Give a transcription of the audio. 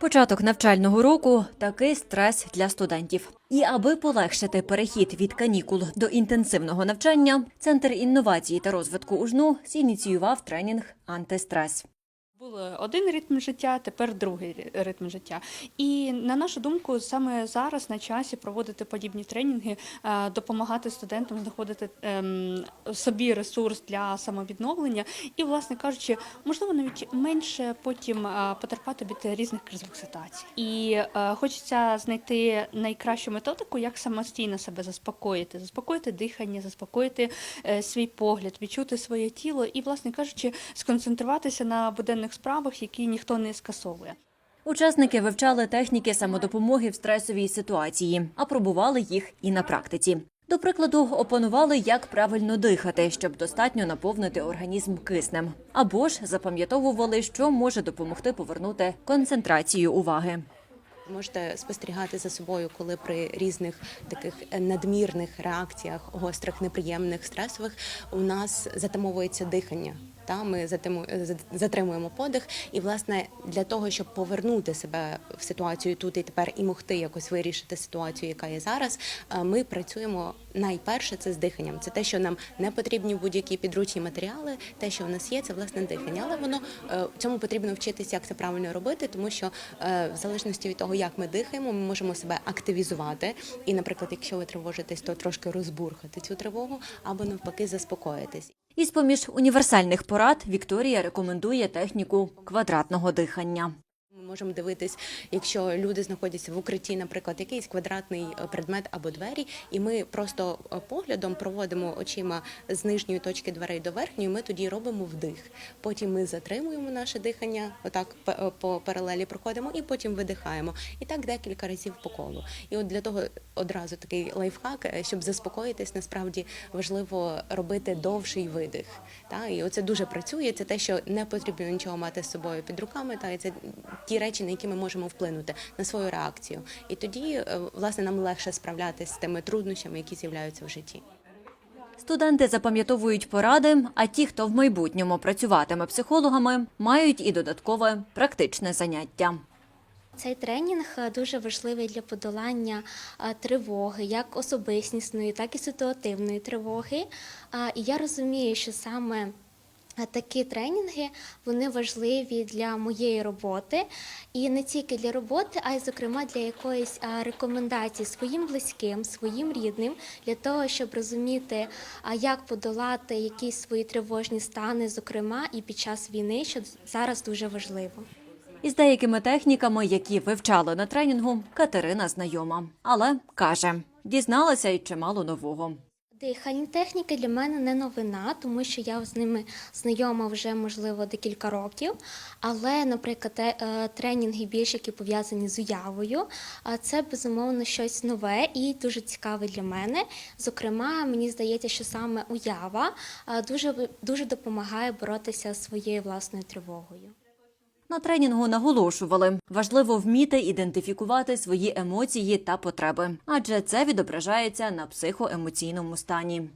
Початок навчального року такий стрес для студентів. І аби полегшити перехід від канікул до інтенсивного навчання, центр інновації та розвитку УЖНУ зініціював тренінг антистрес. Був один ритм життя, тепер другий ритм життя. І на нашу думку, саме зараз на часі проводити подібні тренінги, е, допомагати студентам знаходити ем, собі ресурс для самовідновлення і, власне кажучи, можливо, навіть менше потім е, потерпати від різних кризових ситуацій. І е, хочеться знайти найкращу методику, як самостійно себе заспокоїти, заспокоїти дихання, заспокоїти свій погляд, відчути своє тіло і, власне кажучи, сконцентруватися на буденних справах, які ніхто не скасовує. Учасники вивчали техніки самодопомоги в стресовій ситуації, а пробували їх і на практиці. До прикладу, опанували, як правильно дихати, щоб достатньо наповнити організм киснем, або ж запам'ятовували, що може допомогти повернути концентрацію уваги. Можете спостерігати за собою, коли при різних таких надмірних реакціях, гострих, неприємних, стресових, у нас затамовується дихання. Та ми затримуємо подих, і власне для того, щоб повернути себе в ситуацію тут і тепер і могти якось вирішити ситуацію, яка є зараз. е, Ми працюємо найперше це з диханням. Це те, що нам не потрібні будь-які підручні матеріали. Те, що в нас є, це власне дихання. Але воно е, цьому потрібно вчитися, як це правильно робити, тому що е, в залежності від того, як ми дихаємо, ми можемо себе активізувати. І, наприклад, якщо ви тривожитесь, то трошки розбурхати цю тривогу або навпаки заспокоїтись. Із поміж універсальних порад Вікторія рекомендує техніку квадратного дихання. Можемо дивитись, якщо люди знаходяться в укритті, наприклад, якийсь квадратний е, предмет або двері, і ми просто е, поглядом проводимо очима з нижньої точки дверей до верхньої. Ми тоді робимо вдих. Потім ми затримуємо наше дихання, отак е, по паралелі проходимо, і потім видихаємо. І так декілька разів по колу. І от для того одразу такий лайфхак, щоб заспокоїтись, насправді важливо робити довший видих. Та і оце дуже працює. Це те, що не потрібно нічого мати з собою під руками. Та і це ті речі, на які ми можемо вплинути на свою реакцію. І тоді е, власне нам легше справлятися з тими труднощами, які з'являються в житті. Студенти запам'ятовують поради, а ті, хто в майбутньому працюватиме психологами, мають і додаткове практичне заняття. Цей тренінг е, дуже важливий для подолання е, тривоги, як особистісної, так і ситуативної тривоги. І я розумію, що саме такі тренінги вони важливі для моєї роботи, і не тільки для роботи, а й зокрема для якоїсь рекомендації своїм близьким, своїм рідним, для того, щоб розуміти, як подолати якісь свої тривожні стани, зокрема і під час війни, що зараз дуже важливо. Із деякими техніками, які вивчали на тренінгу, Катерина знайома, але каже, дізналася й чимало нового. Дихальні техніки для мене не новина, тому що я з ними знайома вже можливо декілька років. Але, наприклад, е, тренінги більш які пов'язані з уявою, це безумовно щось нове і дуже цікаве для мене. Зокрема, мені здається, що саме уява дуже дуже допомагає боротися зі своєю власною тривогою. На тренінгу наголошували, важливо вміти ідентифікувати свої емоції та потреби, адже це відображається на психоемоційному стані.